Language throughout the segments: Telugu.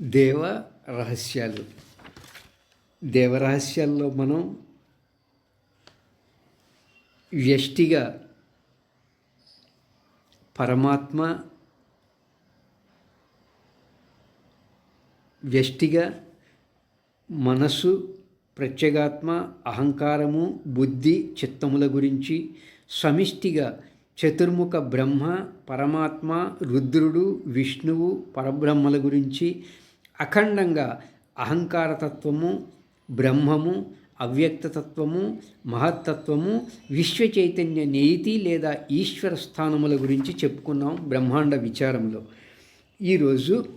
దేవ రహస్యాలు. దేవరహస్యాల్లో మనం వ్యష్టిగా పరమాత్మ వ్యష్టిగా మనసు ప్రత్యేగాత్మ అహంకారము బుద్ధి చిత్తముల గురించి సమిష్టిగా చతుర్ముఖ బ్రహ్మ పరమాత్మ రుద్రుడు విష్ణువు పరబ్రహ్మల గురించి అఖండంగా అహంకారతత్వము బ్రహ్మము అవ్యక్తతత్వము మహత్తత్వము విశ్వ చైతన్య నీతి లేదా ఈశ్వర స్థానముల గురించి చెప్పుకున్నాం బ్రహ్మాండ విచారంలో. ఈరోజు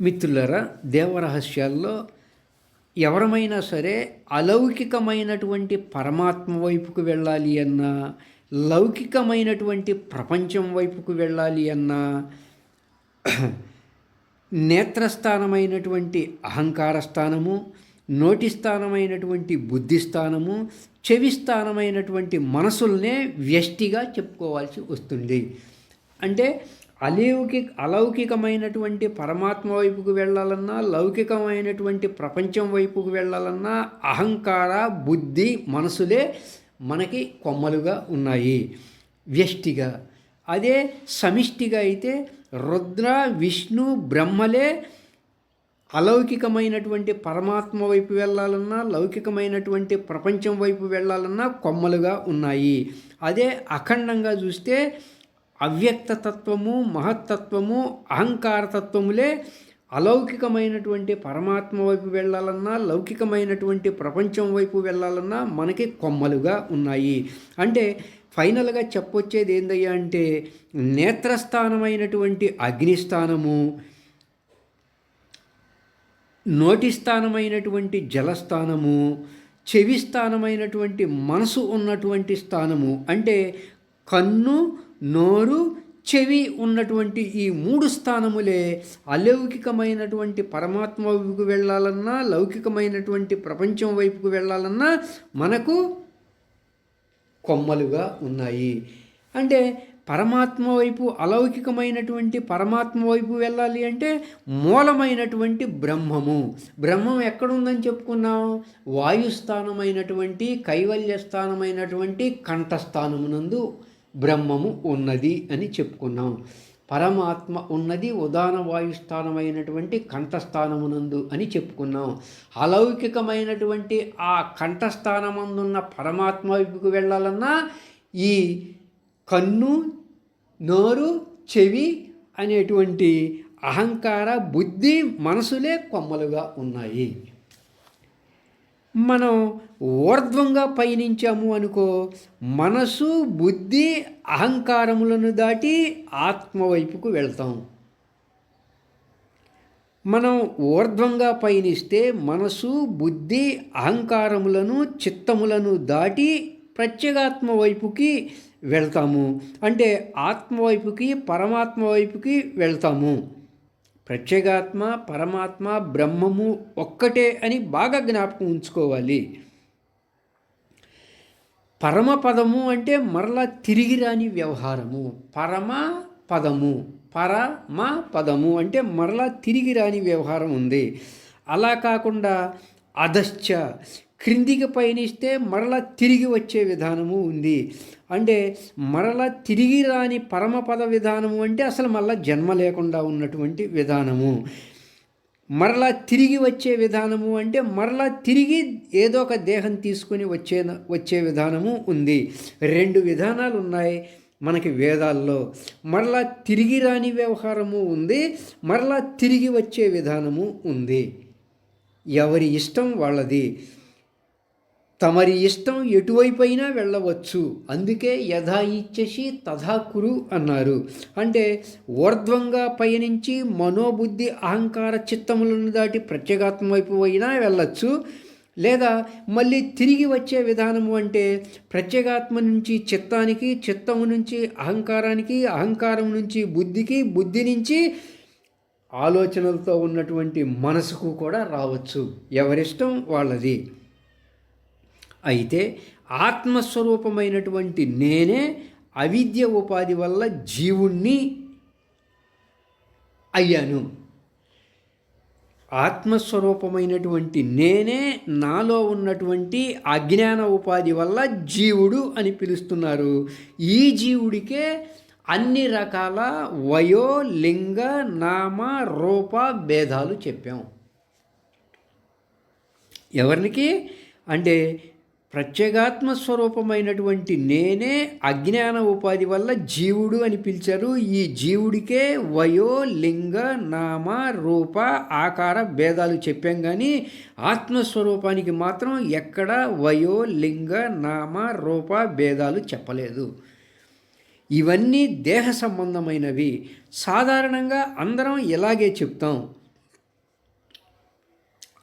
మిత్రులరా దేవరహస్యాల్లో ఎవరమైనా సరే అలౌకికమైనటువంటి పరమాత్మ వైపుకు వెళ్ళాలి అన్నా లౌకికమైనటువంటి ప్రపంచం వైపుకు వెళ్ళాలి అన్నా నేత్రస్థానమైనటువంటి అహంకార స్థానము నోటి స్థానమైనటువంటి బుద్ధి స్థానము చెవి స్థానమైనటువంటి మనసుల్నే వ్యష్టిగా చెప్పుకోవాల్సి వస్తుంది. అంటే అలౌకి అలౌకికమైనటువంటి పరమాత్మ వైపుకు వెళ్ళాలన్నా లౌకికమైనటువంటి ప్రపంచం వైపుకు వెళ్ళాలన్నా అహంకార బుద్ధి మనసులే మనకి కొమ్మలుగా ఉన్నాయి. వ్యష్టిగా. అదే సమిష్టిగా అయితే రుద్ర విష్ణు బ్రహ్మలే అలౌకికమైనటువంటి పరమాత్మ వైపు వెళ్ళాలన్నా లౌకికమైనటువంటి ప్రపంచం వైపు వెళ్ళాలన్నా కొమ్మలుగా ఉన్నాయి. అదే అఖండంగా చూస్తే అవ్యక్తతత్వము మహత్తత్వము అహంకారతత్వములే అలౌకికమైనటువంటి పరమాత్మ వైపు వెళ్ళాలన్నా లౌకికమైనటువంటి ప్రపంచం వైపు వెళ్ళాలన్నా మనకి కొమ్మలుగా ఉన్నాయి. అంటే ఫైనల్గా చెప్పొచ్చేది ఏందయ్యా అంటే నేత్రస్థానమైనటువంటి అగ్నిస్థానము నోటి స్థానమైనటువంటి జలస్థానము చెవి స్థానమైనటువంటి మనసు ఉన్నటువంటి స్థానము. అంటే కన్ను నోరు చెవి ఉన్నటువంటి ఈ మూడు స్థానములే అలౌకికమైనటువంటి పరమాత్మ వైపుకు వెళ్ళాలన్నా లౌకికమైనటువంటి ప్రపంచం వైపుకు వెళ్ళాలన్నా మనకు కొమ్మలుగా ఉన్నాయి. అంటే పరమాత్మ వైపు అలౌకికమైనటువంటి పరమాత్మ వైపు వెళ్ళాలి అంటే మూలమైనటువంటి బ్రహ్మము. బ్రహ్మం ఎక్కడుందని చెప్పుకున్నాం? వాయుస్థానమైనటువంటి కైవల్య స్థానమైనటువంటి కంఠస్థానమునందు బ్రహ్మము ఉన్నది అని చెప్పుకున్నాం. పరమాత్మ ఉన్నది ఉదాన వాయుస్థానమైనటువంటి కంఠస్థానమునందు అని చెప్పుకున్నాం. అలౌకికమైనటువంటి ఆ కంఠస్థానమందున్న పరమాత్మ వైపుకు వెళ్ళాలన్నా ఈ కన్ను నోరు చెవి అనేటువంటి అహంకార బుద్ధి మనసులే కొమ్మలుగా ఉన్నాయి. మనం ఊర్ధ్వంగా పయనించాము అనుకో మనసు బుద్ధి అహంకారములను దాటి ఆత్మవైపుకు వెళ్తాం. మనం ఊర్ధ్వంగా పయనిస్తే మనసు బుద్ధి అహంకారములను చిత్తములను దాటి ప్రత్యేగాత్మ వైపుకి వెళ్తాము. అంటే ఆత్మ వైపుకి పరమాత్మ వైపుకి వెళ్తాము. ప్రత్యేగాత్మ పరమాత్మ బ్రహ్మము ఒక్కటే అని బాగా జ్ఞాపకం ఉంచుకోవాలి. పరమ పదము అంటే మరలా తిరిగి రాని వ్యవహారము. పరమ పదము పరమ పదము అంటే మరలా తిరిగి రాని వ్యవహారం ఉంది. అలా కాకుండా అధశ్చ క్రిందికి పయనిస్తే మరల తిరిగి వచ్చే విధానము ఉంది. అంటే మరలా తిరిగి రాని పరమపద విధానము అంటే అసలు మళ్ళా జన్మ లేకుండా ఉన్నటువంటి విధానము. మరలా తిరిగి వచ్చే విధానము అంటే మరలా తిరిగి ఏదో ఒక దేహం తీసుకుని వచ్చే వచ్చే విధానము ఉంది. రెండు విధానాలు ఉన్నాయి మనకి వేదాల్లో. మరలా తిరిగి రాని వ్యవహారము ఉంది మరలా తిరిగి వచ్చే విధానము ఉంది. ఎవరి ఇష్టం వాళ్ళది. తమరి ఇష్టం ఎటువైపైనా వెళ్ళవచ్చు. అందుకే యథా ఇచ్చేసి తథా కురు అన్నారు. అంటే ఊర్ధ్వంగా పయనించి మనోబుద్ధి అహంకార చిత్తములను దాటి ప్రత్యేగాత్మ వైపు అయినా వెళ్ళచ్చు. లేదా మళ్ళీ తిరిగి వచ్చే విధానము అంటే ప్రత్యేగాత్మ నుంచి చిత్తానికి చిత్తము నుంచి అహంకారానికి అహంకారం నుంచి బుద్ధికి బుద్ధి నుంచి ఆలోచనలతో ఉన్నటువంటి మనసుకు కూడా రావచ్చు. ఎవరిష్టం వాళ్ళది. అయితే ఆత్మస్వరూపమైనటువంటి నేనే అవిద్య ఉపాధి వల్ల జీవుణ్ణి అయ్యాను. ఆత్మస్వరూపమైనటువంటి నేనే నాలో ఉన్నటువంటి అజ్ఞాన ఉపాధి వల్ల జీవుడు అని పిలుస్తున్నారు. ఈ జీవుడికే అన్ని రకాల వయో లింగ నామ రూప భేదాలు చెప్పాం. ఎవరికి అంటే ప్రత్యేగాత్మ స్వరూపమైనటువంటి నేనే అజ్ఞాన ఉపాధి వల్ల జీవుడు అని పిలిచారు. ఈ జీవుడికే వయో లింగ నామ రూప ఆకార భేదాలు చెప్పాం కానీ ఆత్మస్వరూపానికి మాత్రం ఎక్కడ వయో లింగ నామ రూప భేదాలు చెప్పలేదు. ఇవన్నీ దేహ సంబంధమైనవి. సాధారణంగా అందరం ఇలాగే చెప్తాం.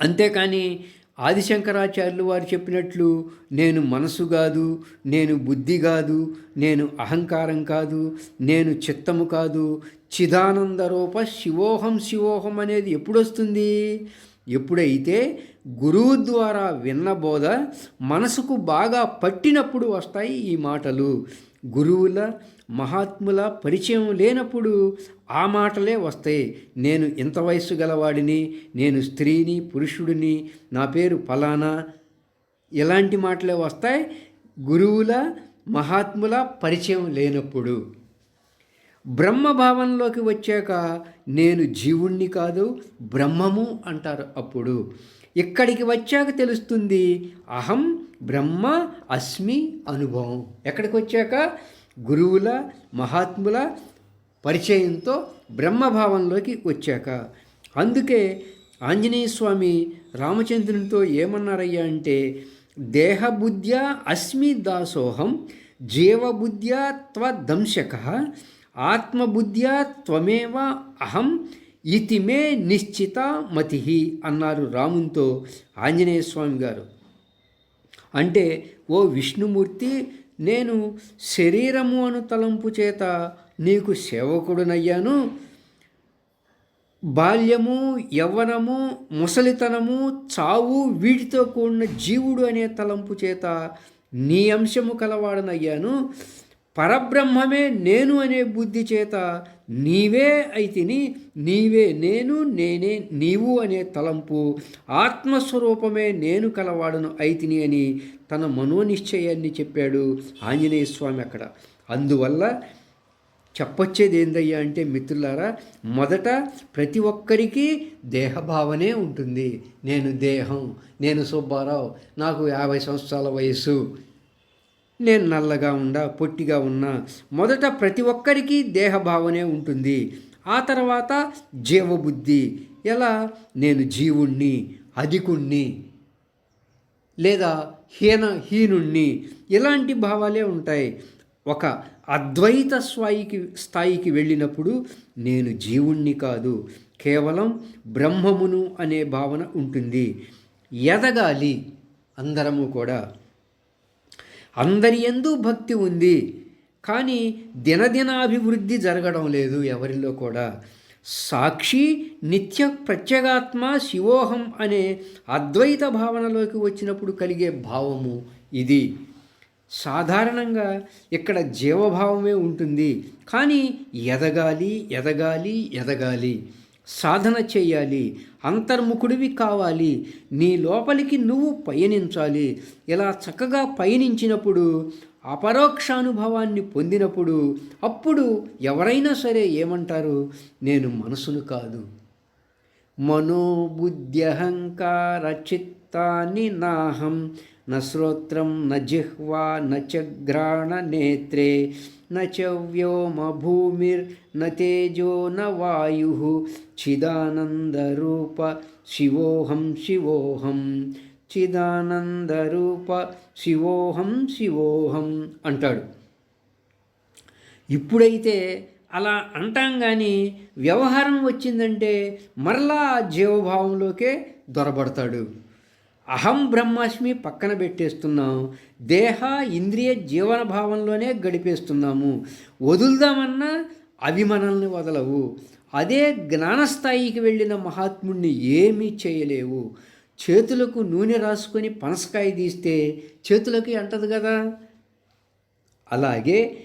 అంతేకాని ఆదిశంకరాచార్యులు వారు చెప్పినట్లు నేను మనసు కాదు నేను బుద్ధి కాదు నేను అహంకారం కాదు నేను చిత్తము కాదు. చిదానందరూప శివోహం శివోహం అనేది ఎప్పుడొస్తుంది? ఎప్పుడైతే గురువు ద్వారా విన్న బోధ మనసుకు బాగా పట్టినప్పుడు వస్తాయి ఈ మాటలు. గురువుల మహాత్ముల పరిచయం లేనప్పుడు ఆ మాటలే వస్తాయి. నేను ఇంత వయస్సు గలవాడిని నేను స్త్రీని పురుషుడిని నా పేరు ఫలానా? ఇలాంటి మాటలే వస్తాయి. గురువుల మహాత్ముల పరిచయం లేనప్పుడు. బ్రహ్మభావంలోకి వచ్చాక నేను జీవుణ్ణి కాదు బ్రహ్మము అంటారు అప్పుడు. ఇక్కడికి వచ్చాక తెలుస్తుంది అహం బ్రహ్మ అస్మి అనుభవం. ఎక్కడికి వచ్చాక గురువుల మహాత్ముల పరిచయంతో బ్రహ్మభావంలోకి వచ్చాక. అందుకే ఆంజనేయ స్వామి రామచంద్రునితో ఏమన్నారయ్యా అంటే దేహబుద్ధ్యా అస్మి దాసోహం జీవబుద్ధ్యా త్వదంశక ఆత్మబుద్ధ్యా త్వమేవ అహం ఇతిమే నిశ్చిత మతి అన్నారు రామునితో ఆంజనేయ స్వామి గారు. అంటే ఓ విష్ణుమూర్తి నేను శరీరము అను తలంపు చేత నీకు సేవకుడునయ్యాను. బాల్యము యవ్వనము ముసలితనము చావు వీటితో కూడిన జీవుడు అనే తలంపు చేత నీ అంశము కలవాడనయ్యాను. పరబ్రహ్మమే నేను అనే బుద్ధి చేత నీవే అయితిని నీవే నేను నేనే నీవు అనే తలంపు ఆత్మస్వరూపమే నేను కలవాడను అయితిని అని తన మనోనిశ్చయాన్ని చెప్పాడు ఆంజనేయ స్వామి అక్కడ. అందువల్ల చెప్పొచ్చేది ఏందయ్యా అంటే మిత్రులారా మొదట ప్రతి ఒక్కరికి దేహభావనే ఉంటుంది. నేను దేహం నేను సుబ్బారావు నాకు యాభై సంవత్సరాల వయసు నేను నల్లగా ఉండా పొట్టిగా ఉన్నా మొదట ప్రతి ఒక్కరికి దేహభావనే ఉంటుంది. ఆ తర్వాత జీవబుద్ధి. ఎలా? నేను జీవుణ్ణి అధికుణ్ణి లేదా హీన హీనుణ్ణి. ఇలాంటి భావాలే ఉంటాయి. ఒక అద్వైత స్థాయికి స్థాయికి వెళ్ళినప్పుడు నేను జీవుణ్ణి కాదు కేవలం బ్రహ్మమును అనే భావన ఉంటుంది. ఎదగాలి అందరము కూడా. అందరి ఎందు భక్తి ఉంది. కానీ దినదినాభివృద్ధి జరగడం లేదు ఎవరిలో కూడా. సాక్షి నిత్య ప్రత్యేగాత్మ శివోహం అనే అద్వైత భావనలోకి వచ్చినప్పుడు కలిగే భావము ఇది. సాధారణంగా ఇక్కడ జీవభావమే ఉంటుంది. కానీ ఎదగాలి ఎదగాలి ఎదగాలి. సాధన చేయాలి అంతర్ముఖుడివి కావాలి నీ లోపలికి నువ్వు పయనించాలి. ఇలా చక్కగా పయనించినప్పుడు అపరోక్షానుభవాన్ని పొందినప్పుడు అప్పుడు ఎవరైనా సరే ఏమంటారు? నేను మనసును కాదు. మనోబుద్ధ్యహంకార చిత్తాన్ని నాహం. న శ్రోత్రం న జిహ్వా న చగ్రాణ నేత్రే. न च व्योमभूमिर्न तेजो न वायुः చిదానందరూప శివోహం శివోహం చిదానందరూప శివోహం శివోహం అంటాడు ఇప్పుడైతే అలా అంటాం కానీ వ్యవహారం వచ్చిందంటే మరలా జీవభావంలోకే దొరబడతాడు అహం బ్రహ్మాస్మి పక్కన పెట్టేస్తున్నాం దేహ ఇంద్రియ జీవన భావంలోనే గడిపేస్తున్నాము. వదులుదామన్నా అవి మనల్ని వదలవు. అదే జ్ఞానస్థాయికి వెళ్ళిన మహాత్ముడిని ఏమీ చేయలేవు. చేతులకు నూనె రాసుకొని పనసకాయ తీస్తే చేతులకి అంటదు కదా. అలాగే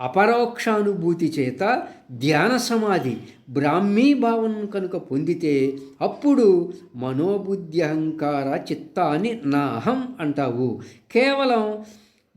అపరోక్షానుభూతి చేత ధ్యాన సమాధి బ్రాహ్మీ భావన కనుక పొందితే అప్పుడు మనోబుద్ధి అహంకార చిత్తాన్ని నా అహం అంటావు. కేవలం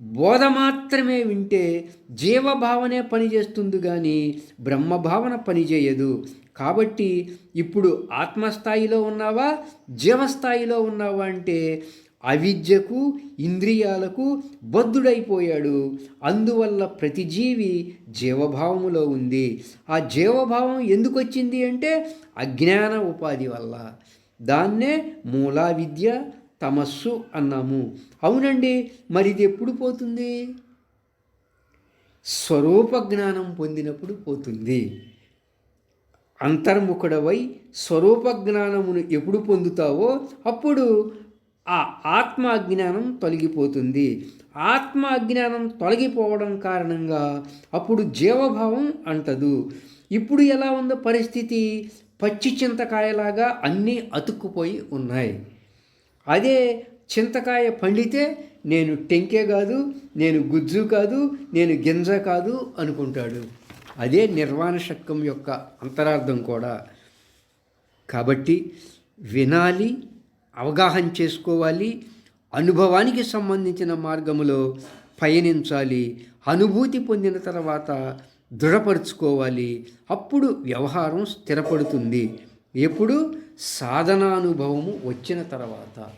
బోధ మాత్రమే వింటే జీవభావనే పనిచేస్తుంది కానీ బ్రహ్మభావన పనిచేయదు కాబట్టి ఇప్పుడు ఆత్మస్థాయిలో ఉన్నావా? జీవస్థాయిలో ఉన్నావా అంటే అవిద్యకు ఇంద్రియాలకు బద్ధుడైపోయాడు. అందువల్ల ప్రతి జీవి జీవభావములో ఉంది. ఆ జీవభావం ఎందుకు వచ్చింది అంటే అజ్ఞాన ఉపాధి వల్ల. దాన్నే మూలా విద్య తమస్సు అన్నాము. అవునండి మరి ఇది ఎప్పుడు పోతుంది? స్వరూప జ్ఞానం పొందినప్పుడు పోతుంది. అంతర్ముఖుడవై స్వరూప జ్ఞానమును ఎప్పుడు పొందుతావో అప్పుడు ఆ ఆత్మాజ్ఞానం తొలగిపోతుంది. ఆత్మజ్ఞానం తొలగిపోవడం కారణంగా అప్పుడు జీవభావం అంటదు. ఇప్పుడు ఎలా ఉందో పరిస్థితి? పచ్చి చింతకాయలాగా అన్నీ అతుక్కుపోయి ఉన్నాయి. అదే చింతకాయ పండితే నేను టెంకే కాదు నేను గుజ్జు కాదు నేను గింజ కాదు అనుకుంటాడు. అదే నిర్వాణ శక్కం యొక్క అంతరార్థం కూడా. కాబట్టి వినాలి అవగాహన చేసుకోవాలి. అనుభవానికి సంబంధించిన మార్గములో పయనించాలి. అనుభూతి పొందిన తర్వాత దృఢపరుచుకోవాలి. అప్పుడు వ్యవహారం స్థిరపడుతుంది. ఎప్పుడు? సాధనానుభవము వచ్చిన తర్వాత.